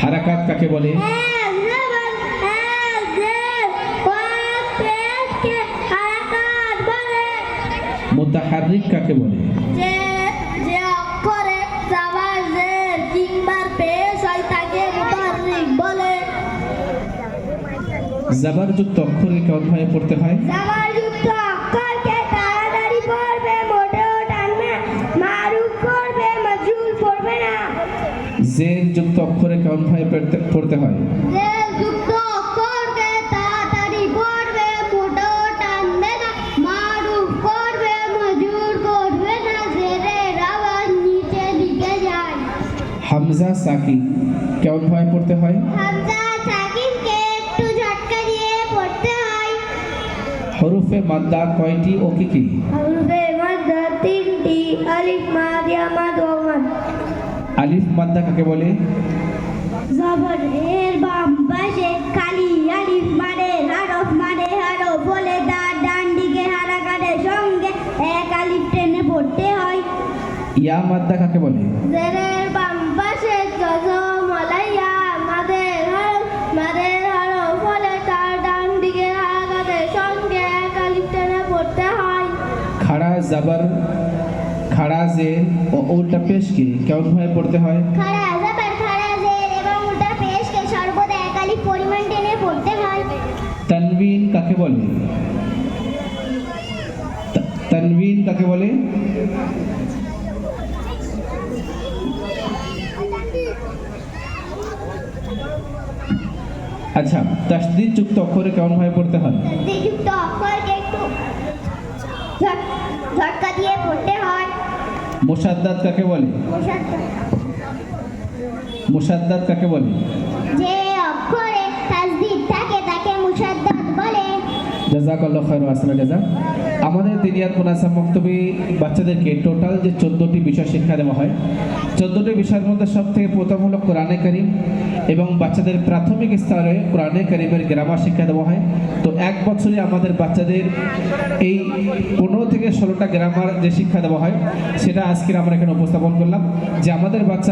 হারাকাত কাকে বলে? মুতাহারিক কাকে বলে? যে অক্ষরে কেমন ভাবে পড়তে হয়? জের যুক্ত অক্ষরে কেমন ভাবে পড়তে- হয়। হামজা সাকিন কেমন ভাবে পড়তে হয়? হামজা সাকিবকে একটু ঝটকা দিয়ে পড়তে হয়। হরুফে মাদ্দা কয়টি ও কি কি? হরফে মধ্য তিনটি আলিফ মাদ ওয়া মাদ আলিফ মাদ্দা কাকে বলে? জবর এর বাম পাশে খালি আলিফ হরফ মানে হরফ বলে তার ডান দিকে হারাকারের সঙ্গে এক আলিফ টেনে পড়তে হয়। ইয়া মাদ্দা কাকে বলে? জেরের বাম পাশে জজম আলাইয়া হরফ হরফ বলে তার ডান দিকে সঙ্গে এক আলিফ টেনে পড়তে হয়। খাড়া জাবার খাড়া জের ও উল্টা পেশকে কেমন ভাবে পড়তে হয়? খাড়া জাবার খাড়া জের এবং উল্টা পেশকে সর্বদা এক আলিফ পরিমাণ টেনে পড়তে হয়। তানবিন কাকে বলে? তানবিন কাকে বলে? আচ্ছা তাসদিদ যুক্ত অক্ষরে কেমন ভাবে পড়তে হয়? যুক্ত অক্ষরকে একটু ঝটকা দিয়ে পড়তে মুসাদ্দাদ কাকে বলে? মোসাদ্দাত কাকে বলে? যে জাজাকাল্লাহ খায়র আসসালাম জাজা। আমাদের দিনিয়ার কোনাসা মক্তবে বাচ্চাদেরকে টোটাল যে চোদ্দোটি বিষয় শিক্ষা দেওয়া হয়, চোদ্দোটি বিষয়ের মধ্যে সব থেকে প্রথম হলো কোরআনে করিম এবং বাচ্চাদের প্রাথমিক স্তরে কোরআনে করিমের গ্রামার শিক্ষা দেওয়া হয়। তো এক বছরে আমাদের বাচ্চাদের এই পনেরো থেকে ষোলোটা গ্রামার যে শিক্ষা দেওয়া হয়, সেটা আজকের আমরা এখানে উপস্থাপন করলাম যে আমাদের বাচ্চা